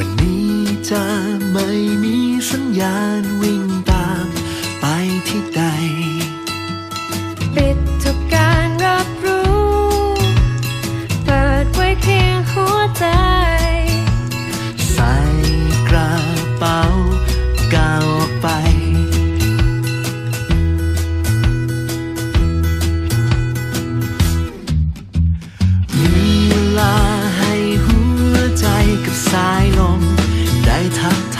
วันนี้จะไม่มีสัญญาณวิ่งตามไปที่ใด ปิดทุกการรับรู้ เปิดไว้เพียงหัวใจ ใส่กระเป๋าก้าวไป มีเวลาให้หัวใจกับสาย 爱他。